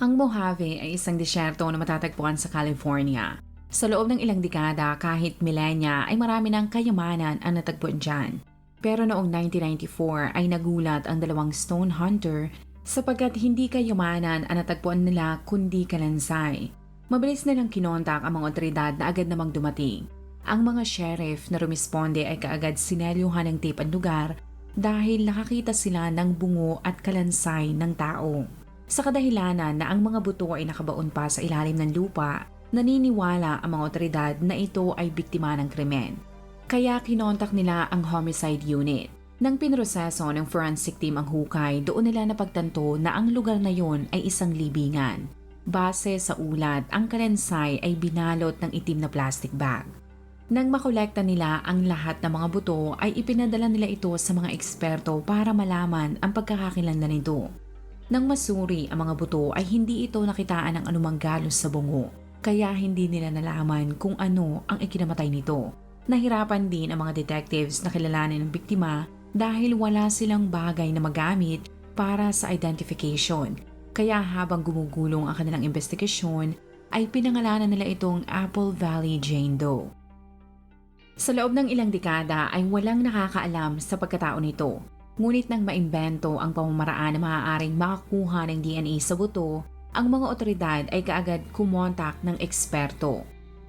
Ang Mojave ay isang disyerto na matatagpuan sa California. Sa loob ng ilang dekada, kahit milenya, ay marami ng kayamanan ang natagpuan dyan. Pero noong 1994 ay nagulat ang dalawang stone hunter sapagkat hindi kayamanan ang natagpuan nila kundi kalansay. Mabilis nilang kinontak ang mga otoridad na agad namang dumating. Ang mga sheriff na rumisponde ay kaagad sinelyuhan ng tape ang lugar dahil nakakita sila ng bungo at kalansay ng tao. Sa kadahilanan na ang mga buto ay nakabaon pa sa ilalim ng lupa, naniniwala ang mga otoridad na ito ay biktima ng krimen. Kaya kinontak nila ang homicide unit. Nang pinroseso ng forensic team ang hukay, doon nila napagtanto na ang lugar na yon ay isang libingan. Base sa ulat, ang kalensay ay binalot ng itim na plastic bag. Nang makolekta nila ang lahat ng mga buto ay ipinadala nila ito sa mga eksperto para malaman ang pagkakakilanlan nito. Nang masuri ang mga buto ay hindi ito nakitaan ng anumang galos sa bungo, kaya hindi nila nalaman kung ano ang ikinamatay nito. Nahirapan din ang mga detectives na kilalanin ng biktima dahil wala silang bagay na magamit para sa identification. Kaya habang gumugulong ang kanilang investigasyon, ay pinangalanan nila itong Apple Valley Jane Doe. Sa loob ng ilang dekada ay walang nakakaalam sa pagkatao nito Ngunit nang maimbento ang pamamaraan na maaaring makakuha ng DNA sa buto, ang mga otoridad ay kaagad kumontak ng eksperto.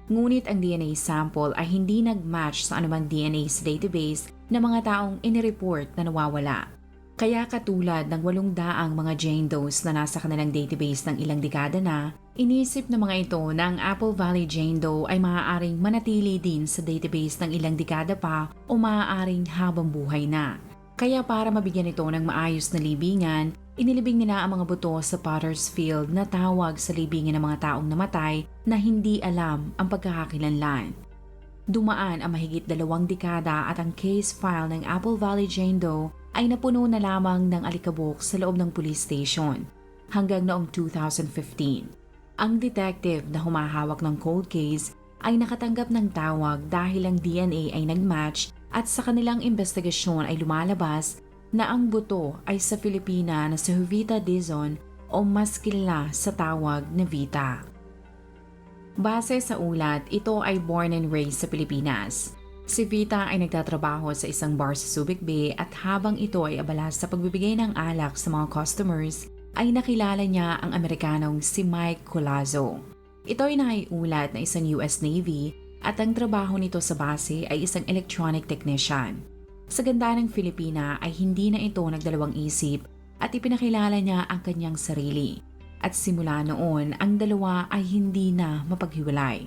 Ngunit ang DNA sample ay hindi nag-match sa anumang DNA sa database ng mga taong inireport na nawawala. Kaya katulad ng walong daang mga Jane Does na nasa kanilang database ng ilang dekada na, inisip ng mga ito na ang Apple Valley Jane Doe ay maaaring manatili din sa database ng ilang dekada pa o maaaring habang buhay na. Kaya para mabigyan ito ng maayos na libingan, inilibing nila ang mga buto sa Potter's Field na tawag sa libingan ng mga taong namatay na hindi alam ang pagkakakilanlan. Dumaan ang mahigit dalawang dekada at ang case file ng Apple Valley Jane Doe ay napuno na lamang ng alikabok sa loob ng police station hanggang noong 2015. Ang detective na humahawak ng cold case ay nakatanggap ng tawag dahil ang DNA ay nagmatch at sa kanilang investigasyon ay lumalabas na ang buto ay sa Filipina na si Jovita Dizon o mas kilala sa tawag na Vita. Base sa ulat, ito ay born and raised sa Pilipinas. Si Vita ay nagtatrabaho sa isang bar sa Subic Bay at habang ito ay abala sa pagbibigay ng alak sa mga customers, ay nakilala niya ang Amerikanong si Mike Colazo. Ito ay naiulat na isang US Navy at ang trabaho nito sa base ay isang electronic technician. Sa ganda ng Filipina ay hindi na ito nagdalawang isip at ipinakilala niya ang kanyang sarili. At simula noon, ang dalawa ay hindi na mapaghiwalay.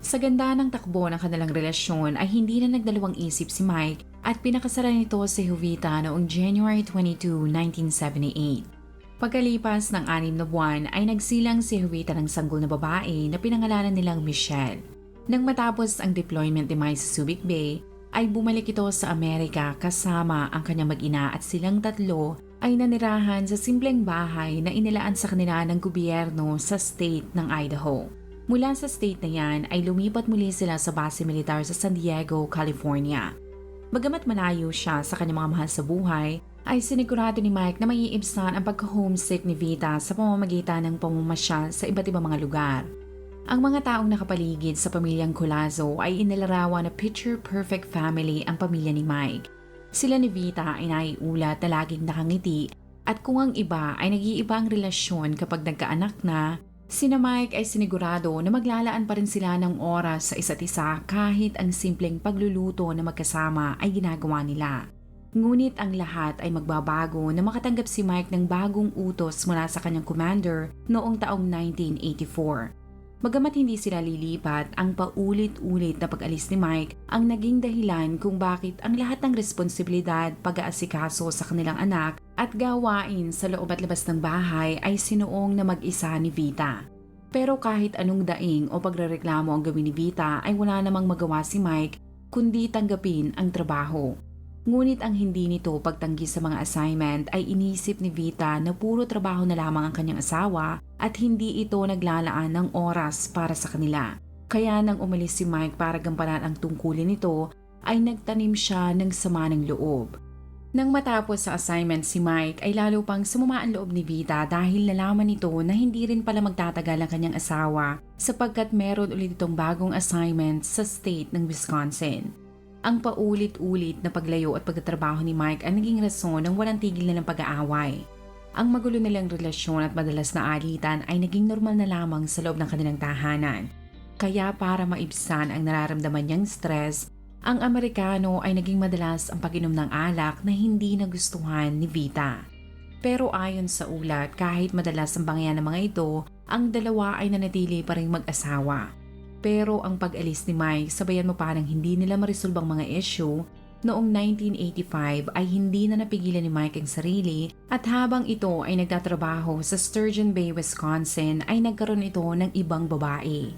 Sa ganda ng takbo ng kanilang relasyon ay hindi na nagdalawang isip si Mike at pinakasara nito si Jovita noong January 22, 1978. Pagkalipas ng anim na buwan ay nagsilang si Jovita ng sanggol na babae na pinangalanan nilang Michelle. Nang matapos ang deployment ni Mai sa Subic Bay, ay bumalik ito sa Amerika kasama ang kanyang mag-ina at silang tatlo ay nanirahan sa simpleng bahay na inilaan sa kanila ng gobyerno sa state ng Idaho. Mula sa state na yan ay lumipat muli sila sa base militar sa San Diego, California. Bagamat malayo siya sa kanyang mga mahal sa buhay, ay sinigurado ni Mike na maiibsan ang pagka-homesick ni Vita sa pamamagitan ng pamamasyal sa iba't ibang mga lugar. Ang mga taong nakapaligid sa pamilyang Colazo ay inilarawan na picture-perfect family ang pamilya ni Mike. Sila ni Vita ay naiulat na laging nakangiti at kung ang iba ay nag-iiba ang relasyon kapag nagkaanak na, sina Mike ay sinigurado na maglalaan pa rin sila ng oras sa isa't isa kahit ang simpleng pagluluto na magkasama ay ginagawa nila. Ngunit ang lahat ay magbabago na makatanggap si Mike ng bagong utos mula sa kanyang commander noong taong 1984 Bagamat hindi sila lilipat, ang paulit-ulit na pag-alis ni Mike ang naging dahilan kung bakit ang lahat ng responsibilidad, pag-aasikaso sa kanilang anak at gawain sa loob at labas ng bahay ay sinuong na mag-isa ni Vita. Pero kahit anong daing o pagrereklamo ang gawin ni Vita ay wala namang magawa si Mike kundi tanggapin ang trabaho. Ngunit ang hindi nito pagtanggi sa mga assignment ay inisip ni Vita na puro trabaho na lamang ang kanyang asawa at hindi ito naglalaan ng oras para sa kanila. Kaya nang umalis si Mike para gampanan ang tungkulin nito, ay nagtanim siya ng sama ng loob. Nang matapos sa assignment si Mike ay lalo pang sumama ang loob ni Vita dahil nalaman nito na hindi rin pala magtatagal ang kanyang asawa sapagkat meron ulit itong bagong assignment sa state ng Wisconsin. Ang paulit-ulit na paglayo at pagtatrabaho ni Mike ang naging rason ng walang tigil nilang pag-aaway. Ang magulo nilang relasyon at madalas na alitan ay naging normal na lamang sa loob ng kanilang tahanan. Kaya para maibsan ang nararamdaman niyang stress, ang Amerikano ay naging madalas ang pag-inom ng alak na hindi nagustuhan ni Vita. Pero ayon sa ulat, kahit madalas ang bangyan ng mga ito, ang dalawa ay nanatili pa rin mag-asawa. Pero ang pag-alis ni Mike, sabayan mo parang hindi nila marisolbang mga issue, noong 1985 ay hindi na napigilan ni Mike ang sarili at habang ito ay nagtatrabaho sa Sturgeon Bay, Wisconsin ay nagkaroon ito ng ibang babae.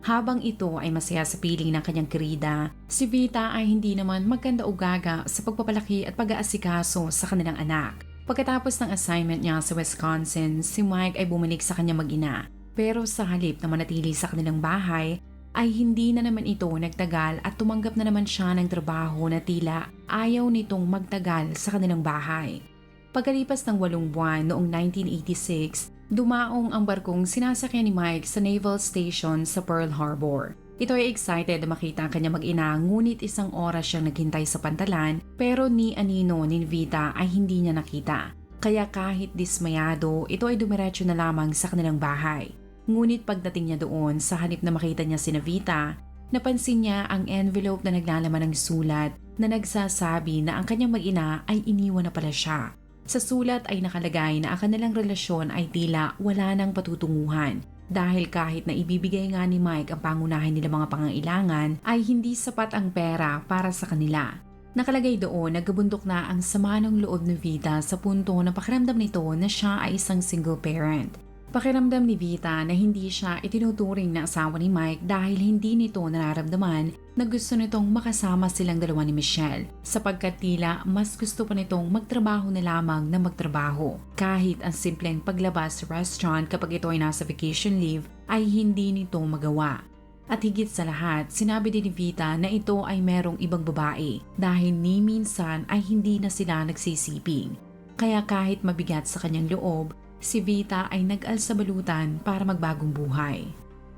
Habang ito ay masaya sa piling ng kanyang kirida, si Vita ay hindi naman magkanda o gaga sa pagpapalaki at pag-aasikaso sa kanilang anak. Pagkatapos ng assignment niya sa Wisconsin, si Mike ay bumalik sa kanyang mag-ina. Pero sa halip na manatili sa kanilang bahay, ay hindi na naman ito nagtagal at tumanggap na naman siya ng trabaho na tila ayaw nitong magtagal sa kanilang bahay. Pagkalipas ng walong buwan noong 1986, dumaong ang barkong sinasakyan ni Mike sa naval station sa Pearl Harbor. Ito ay excited na makita ang kanyang mag-ina ngunit isang oras siyang naghintay sa pantalan pero ni Anino ni Vita ay hindi niya nakita. Kaya kahit dismayado, ito ay dumiretso na lamang sa kanilang bahay. Ngunit pagdating niya doon, sa hanip na makita niya si Navita, napansin niya ang envelope na naglalaman ng sulat na nagsasabi na ang kanyang mag-ina ay iniwan na pala siya. Sa sulat ay nakalagay na ang kanilang relasyon ay tila wala nang patutunguhan dahil kahit na ibibigay nga ni Mike ang pangunahin nila mga pangangailangan ay hindi sapat ang pera para sa kanila. Nakalagay doon nagabundok na ang sama ng loob ni Vita sa punto na pakiramdam nito na siya ay isang single parent. Pakiramdam ni Vita na hindi siya itinuturing na asawa ni Mike dahil hindi nito nararamdaman na gusto nitong makasama silang dalawa ni Michelle sapagkat tila mas gusto pa nitong magtrabaho na lamang na magtrabaho. Kahit ang simpleng paglabas sa restaurant kapag ito ay nasa vacation leave ay hindi nito magawa. At higit sa lahat, sinabi din ni Vita na ito ay merong ibang babae dahil ni minsan ay hindi na sila nagsisiping. Kaya kahit mabigat sa kanyang loob, si Vita ay nag-al balutan para magbagong buhay.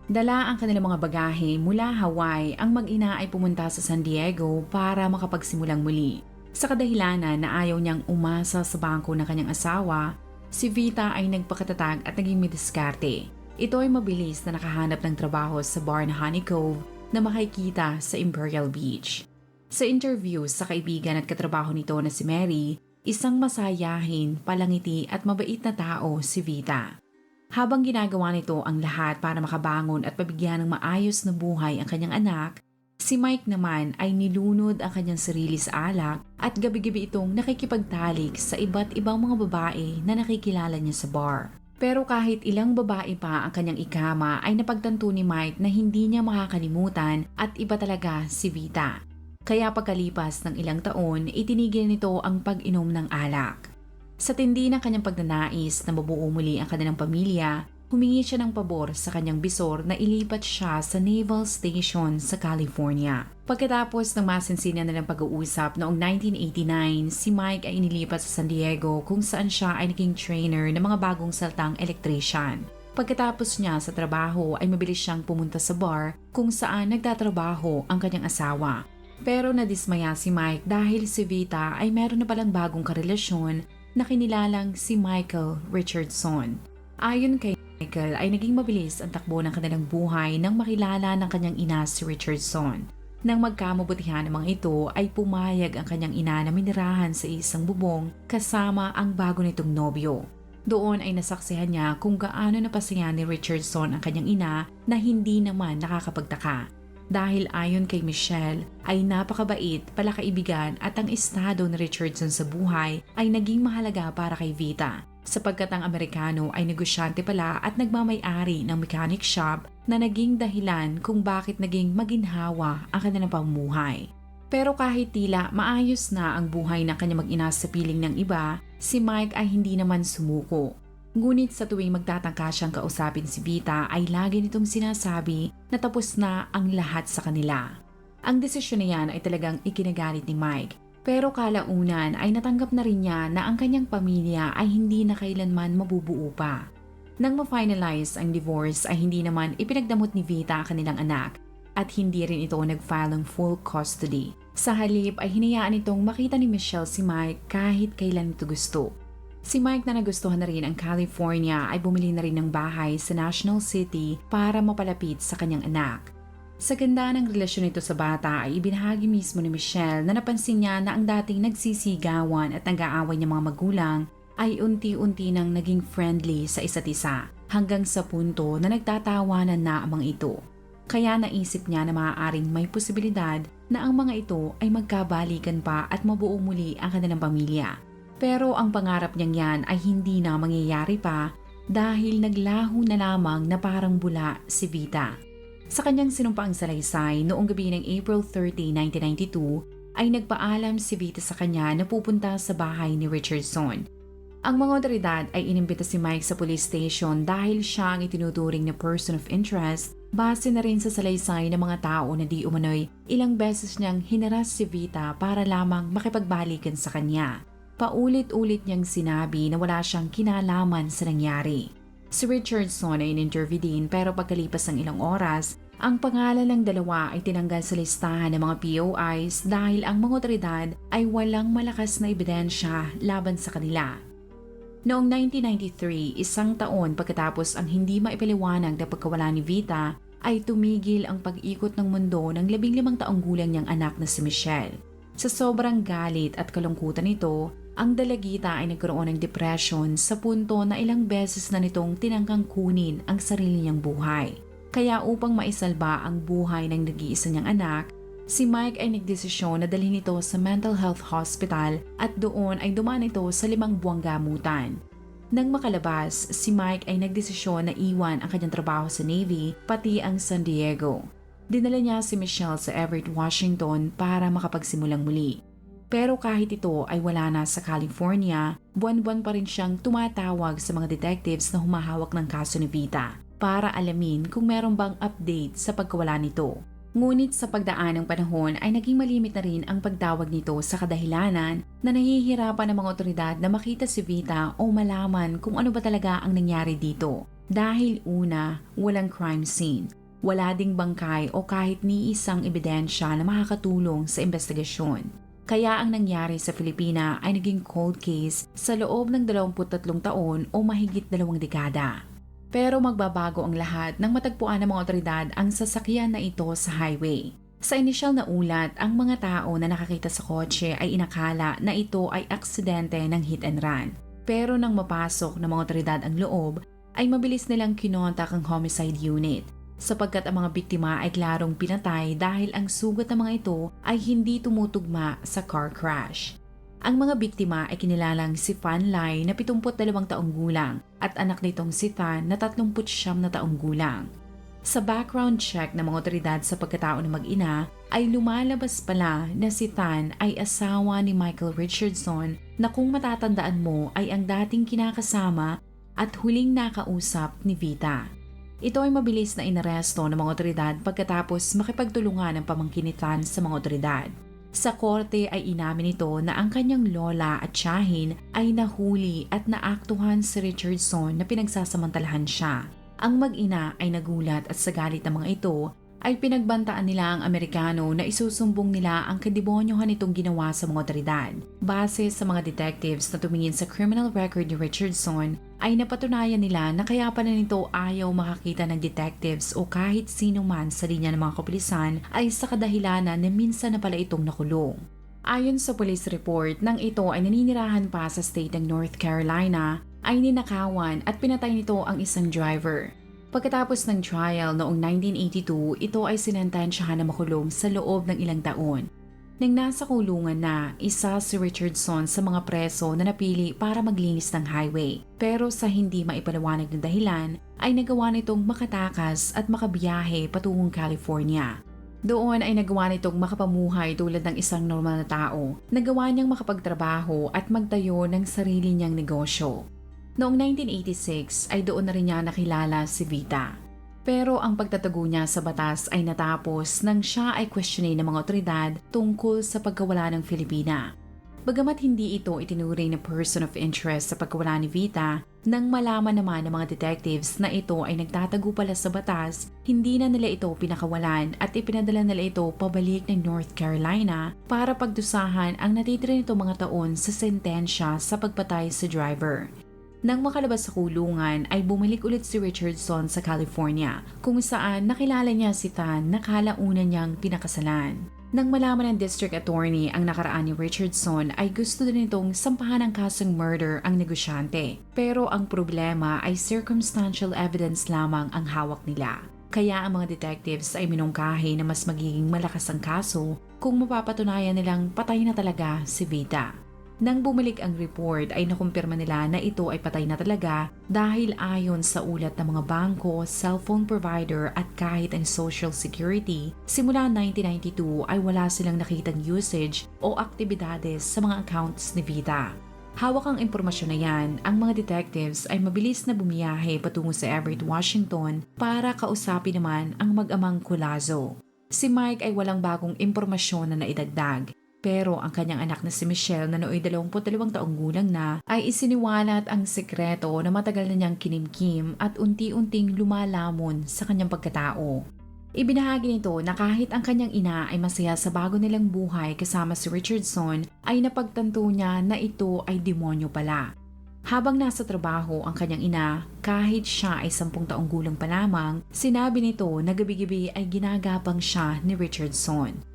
Dala ang kanilang mga bagahe mula Hawaii, ang mag-ina ay pumunta sa San Diego para makapagsimulang muli. Sa kadahilanan na ayaw niyang umasa sa bangko ng kanyang asawa, si Vita ay nagpakatatag at naging midiskarte. Ito ay mabilis na nakahanap ng trabaho sa bar na Honey Cove na makikita sa Imperial Beach. Sa interview sa kaibigan at katrabaho nito na si Mary, Isang masayahin, palangiti at mabait na tao si Vita. Habang ginagawa nito ang lahat para makabangon at pabigyan ng maayos na buhay ang kanyang anak, si Mike naman ay nilunod ang kanyang sarili sa alak at gabi-gabi itong nakikipagtalik sa iba't ibang mga babae na nakikilala niya sa bar. Pero kahit ilang babae pa ang kanyang ikama ay napagtanto ni Mike na hindi niya makakalimutan at iba talaga si Vita. Kaya pagkalipas ng ilang taon, itinigil nito ang pag-inom ng alak. Sa tindi ng kanyang pagnanais na mabuo muli ang kanilang pamilya, humingi siya ng pabor sa kanyang bisor na ilipat siya sa Naval Station sa California. Pagkatapos ng masinsinan nilang pag-uusap noong 1989, si Mike ay inilipat sa San Diego kung saan siya ay naging trainer ng mga bagong saltang electrician. Pagkatapos niya sa trabaho ay mabilis siyang pumunta sa bar kung saan nagtatrabaho ang kanyang asawa. Pero nadismaya si Mike dahil si Vita ay meron na palang bagong karelasyon na kinilalang si Michael Richardson. Ayon kay Michael ay naging mabilis ang takbo ng kanilang buhay nang makilala ng kanyang ina si Richardson. Nang magkamabutihan ng mga ito ay pumayag ang kanyang ina na minirahan sa isang bubong kasama ang bago nitong nobyo. Doon ay nasaksihan niya kung gaano napasaya ni Richardson ang kanyang ina na hindi naman nakakapagtaka. Dahil ayon kay Michelle ay napakabait, palakaibigan at ang estado ni Richardson sa buhay ay naging mahalaga para kay Vita sapagkat ang Amerikano ay negosyante pala at nagmamay-ari ng mechanic shop na naging dahilan kung bakit naging maginhawa ang kanilang pamumuhay. Pero kahit tila maayos na ang buhay ng kanyang mag-ina sa piling ng iba, si Mike ay hindi naman sumuko. Ngunit sa tuwing magtatangka siyang kausapin si Vita ay lagi nitong sinasabi na tapos na ang lahat sa kanila. Ang desisyon na yan ay talagang ikinagalit ni Mike. Pero kalaunan ay natanggap na rin niya na ang kanyang pamilya ay hindi na kailanman mabubuo pa. Nang ma-finalize ang divorce ay hindi naman ipinagdamot ni Vita ang kanilang anak at hindi rin ito nag-file ng full custody. Sa halip ay hinayaan itong makita ni Michelle si Mike kahit kailan ito gusto. Si Mike na nagustuhan na rin ang California ay bumili na rin ng bahay sa National City para mapalapit sa kanyang anak. Sa ganda ng relasyon nito sa bata ay ibinahagi mismo ni Michelle na napansin niya na ang dating nagsisigawan at nag-aaway niyang mga magulang ay unti-unti nang naging friendly sa isa't isa hanggang sa punto na nagtatawanan na ang ito. Kaya naisip niya na maaaring may posibilidad na ang mga ito ay magkabalikan pa at mabuo muli ang kanilang pamilya. Pero ang pangarap niyang yan ay hindi na mangyayari pa dahil naglaho na lamang na parang bula si Vita. Sa kanyang sinumpaang salaysay noong gabi ng April 30, 1992 ay nagpaalam si Vita sa kanya na pupunta sa bahay ni Richardson. Ang mga otoridad ay inimbita si Mike sa police station dahil siya ang itinuturing na person of interest base na rin sa salaysay ng mga tao na di umano'y ilang beses niyang hinaras si Vita para lamang makipagbalikan sa kanya. Paulit-ulit niyang sinabi na wala siyang kinalaman sa nangyari. Si Richardson ay in-interview din pero pagkalipas ng ilang oras, ang pangalan ng dalawa ay tinanggal sa listahan ng mga POIs dahil ang mga otoridad ay walang malakas na ebidensya laban sa kanila. Noong 1993, isang taon pagkatapos ang hindi maipaliwanag na pagkawala ni Vita, ay tumigil ang pag-ikot ng mundo ng labing limang taong gulang niyang anak na si Michelle. Sa sobrang galit at kalungkutan nito, ang dalagita ay nagkaroon ng depression sa punto na ilang beses na nitong tinangkang kunin ang sarili niyang buhay. Kaya upang maisalba ang buhay ng nag-iisa niyang anak, si Mike ay nagdesisyon na dalhin ito sa mental health hospital at doon ay dumaan ito sa limang buwang gamutan. Nang makalabas, si Mike ay nagdesisyon na iwan ang kanyang trabaho sa Navy pati ang San Diego. Dinala niya si Michelle sa Everett, Washington para makapagsimulang muli. Pero kahit ito ay wala na sa California, buwan-buwan pa rin siyang tumatawag sa mga detectives na humahawak ng kaso ni Vita para alamin kung meron bang update sa pagkawala nito. Ngunit sa pagdaan ng panahon ay naging malimit na rin ang pagtawag nito sa kadahilanan na nahihirapan ng mga otoridad na makita si Vita o malaman kung ano ba talaga ang nangyari dito. Dahil una, walang crime scene. Wala ding bangkay o kahit ni isang ebidensya na makakatulong sa investigasyon. Kaya ang nangyari sa Filipina ay naging cold case sa loob ng 23 taon o mahigit dalawang dekada. Pero magbabago ang lahat nang matagpuan ng mga otoridad ang sasakyan na ito sa highway. Sa inisyal na ulat, ang mga tao na nakakita sa kotse ay inakala na ito ay aksidente ng hit and run. Pero nang mapasok ng mga otoridad ang loob, ay mabilis nilang kinontak ang homicide unit sapagkat ang mga biktima ay klarong pinatay dahil ang sugat ng mga ito ay hindi tumutugma sa car crash. Ang mga biktima ay kinilalang si Fan Lai na 72 taong gulang at anak nitong si Tan na 39 na taong gulang. Sa background check ng mga otoridad sa pagkatao ng mag-ina ay lumalabas pala na si Tan ay asawa ni Michael Richardson na kung matatandaan mo ay ang dating kinakasama at huling nakausap ni Vita. Ito ay mabilis na inaresto ng mga otoridad pagkatapos makipagtulungan ng pamangkinitan sa mga otoridad. Sa korte ay inamin ito na ang kanyang lola at tiyahin ay nahuli at naaktuhan si Richardson na pinagsasamantalahan siya. Ang mag-ina ay nagulat at sa galit ng mga ito ay pinagbantaan nila ang Amerikano na isusumbong nila ang kadibonyohan nitong ginawa sa mga otoridad. Base sa mga detectives na tumingin sa criminal record ni Richardson, ay napatunayan nila na kaya pa na nito ayaw makakita ng detectives o kahit sino man sa linya ng mga kapulisan ay sa kadahilanan na minsan na pala itong nakulong. Ayon sa police report, nang ito ay naninirahan pa sa state ng North Carolina, ay ninakawan at pinatay nito ang isang driver. Pagkatapos ng trial noong 1982, ito ay sinentensyahan na makulong sa loob ng ilang taon. Nang nasa kulungan na, isa si Richardson sa mga preso na napili para maglinis ng highway. Pero sa hindi maipaliwanag na dahilan, ay nagawa nitong makatakas at makabiyahe patungong California. Doon ay nagawa nitong makapamuhay tulad ng isang normal na tao. Nagawa niyang makapagtrabaho at magtayo ng sarili niyang negosyo. Noong 1986 ay doon na rin niya nakilala si Vita. Pero ang pagtatago niya sa batas ay natapos nang siya ay questionin ng mga otoridad tungkol sa pagkawala ng Filipina. Bagamat hindi ito itinuring na person of interest sa pagkawala ni Vita, nang malaman naman ng mga detectives na ito ay nagtatago pala sa batas, hindi na nila ito pinakawalan at ipinadala nila ito pabalik ng North Carolina para pagdusahan ang natitira nito mga taon sa sentensya sa pagpatay sa driver. Nang makalabas sa kulungan ay bumalik ulit si Richardson sa California kung saan nakilala niya si Tan na kalaunan niyang pinakasalan. Nang malaman ng district attorney ang nakaraan ni Richardson ay gusto din itong sampahan ng kasong murder ang negosyante. Pero ang problema ay circumstantial evidence lamang ang hawak nila. Kaya ang mga detectives ay minungkahi na mas magiging malakas ang kaso kung mapapatunayan nilang patay na talaga si Vita. Nang bumalik ang report ay nakumpirma nila na ito ay patay na talaga dahil ayon sa ulat ng mga bangko, cellphone provider at kahit ang social security, simula 1992 ay wala silang nakitang usage o aktibidades sa mga accounts ni Vita. Hawak ang impormasyon na yan, ang mga detectives ay mabilis na bumiyahe patungo sa Everett, Washington para kausapin naman ang mag-amang Colazo. Si Mike ay walang bagong impormasyon na naidagdag pero ang kanyang anak na si Michelle na nooy 22 taong gulang na ay isiniwalat ang sekreto na matagal na niyang kinimkim at unti-unting lumalamon sa kanyang pagkatao. Ibinahagi nito na kahit ang kanyang ina ay masaya sa bago nilang buhay kasama si Richardson ay napagtanto niya na ito ay demonyo pala. Habang nasa trabaho ang kanyang ina, kahit siya ay sampung taong gulang pa lamang, sinabi nito na gabi-gabi ay ginagapang siya ni Richardson.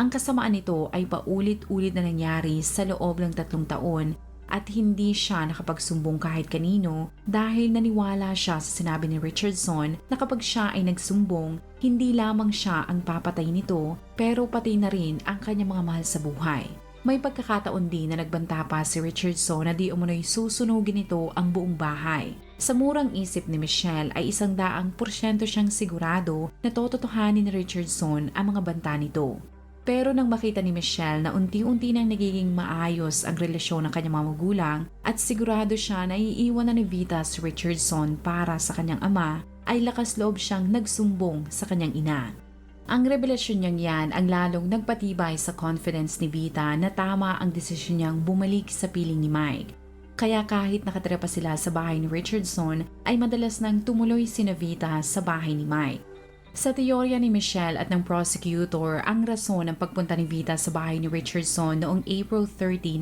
Ang kasamaan nito ay paulit-ulit na nangyari sa loob ng tatlong taon at hindi siya nakapagsumbong kahit kanino dahil naniwala siya sa sinabi ni Richardson na kapag siya ay nagsumbong, hindi lamang siya ang papatay nito pero pati na rin ang kanyang mga mahal sa buhay. May pagkakataon din na nagbanta pa si Richardson na di umunoy susunugin nito ang buong bahay. Sa murang isip ni Michelle ay isang daang porsyento siyang sigurado na tototohanin ni Richardson ang mga banta nito. Pero nang makita ni Michelle na unti-unti nang nagiging maayos ang relasyon ng kanyang mga magulang at sigurado siya na iiwan na ni Vita si Richardson para sa kanyang ama, ay lakas loob siyang nagsumbong sa kanyang ina. Ang revelasyon niyang yan ang lalong nagpatibay sa confidence ni Vita na tama ang desisyon niyang bumalik sa piling ni Mike. Kaya kahit nakatira pa sila sa bahay ni Richardson, ay madalas nang tumuloy si Vita sa bahay ni Mike. Sa teorya ni Michelle at ng prosecutor, ang rason ng pagpunta ni Vita sa bahay ni Richardson noong April 30,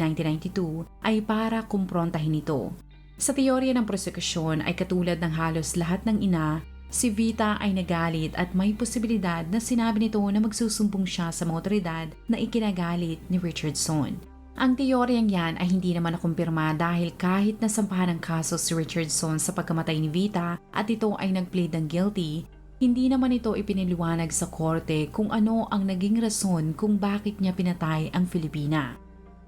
1992 ay para kumprontahin ito. Sa teorya ng prosekusyon ay katulad ng halos lahat ng ina, si Vita ay nagalit at may posibilidad na sinabi nito na magsusumbong siya sa mga otoridad na ikinagalit ni Richardson. Ang teoryang yan ay hindi naman nakumpirma dahil kahit nasampahan ng kaso si Richardson sa pagkamatay ni Vita at ito ay nag-plead ng guilty, hindi naman ito ipiniliwanag sa korte kung ano ang naging rason kung bakit niya pinatay ang Filipina.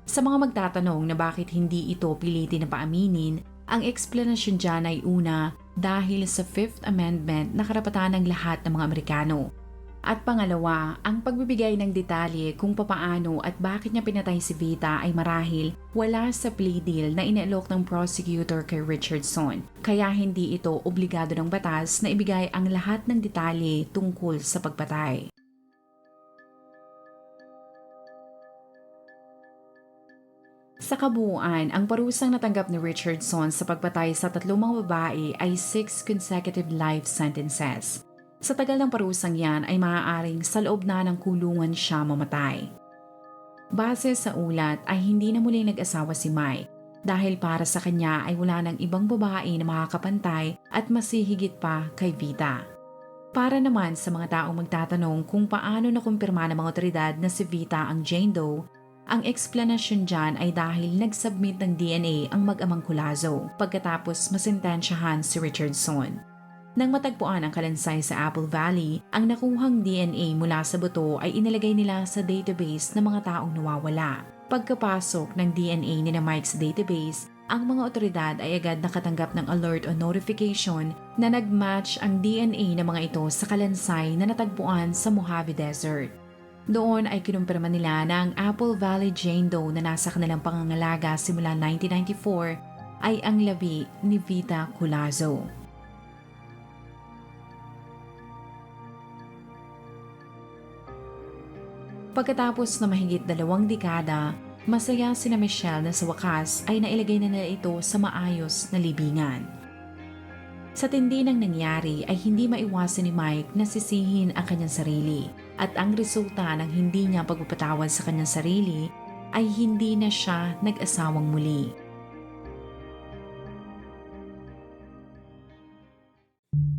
Sa mga magtatanong na bakit hindi ito piliti na paaminin, ang eksplanasyon dyan ay una dahil sa Fifth Amendment na karapatan ng lahat ng mga Amerikano at pangalawa, ang pagbibigay ng detalye kung papaano at bakit niya pinatay si Vita ay marahil wala sa plea deal na inaalok ng prosecutor kay Richardson. Kaya hindi ito obligado ng batas na ibigay ang lahat ng detalye tungkol sa pagpatay. Sa kabuuan, ang parusang natanggap ni Richardson sa pagpatay sa tatlong mga babae ay six consecutive life sentences. Sa tagal ng parusang yan ay maaaring sa loob na ng kulungan siya mamatay. Base sa ulat ay hindi na muli nag-asawa si Mike dahil para sa kanya ay wala ng ibang babae na makakapantay at masihigit pa kay Vita. Para naman sa mga taong magtatanong kung paano nakumpirma ng mga otoridad na si Vita ang Jane Doe, Ang eksplanasyon dyan ay dahil nag-submit ng DNA ang mag-amang Colazo pagkatapos masentensyahan si Richardson. Nang matagpuan ang kalansay sa Apple Valley, ang nakuhang DNA mula sa buto ay inilagay nila sa database ng mga taong nawawala. Pagkapasok ng DNA ni na Mike database, ang mga otoridad ay agad nakatanggap ng alert o notification na nag-match ang DNA ng mga ito sa kalansay na natagpuan sa Mojave Desert. Doon ay kinumpirma nila na ang Apple Valley Jane Doe na nasa kanilang pangangalaga simula 1994 ay ang labi ni Vita Colazo. Pagkatapos na mahigit dalawang dekada, masaya sina Michelle na sa wakas ay nailagay na nila ito sa maayos na libingan. Sa tindi ng nangyari ay hindi maiwasan ni Mike na sisihin ang kanyang sarili at ang resulta ng hindi niya pagpapatawad sa kanyang sarili ay hindi na siya nag-asawang muli.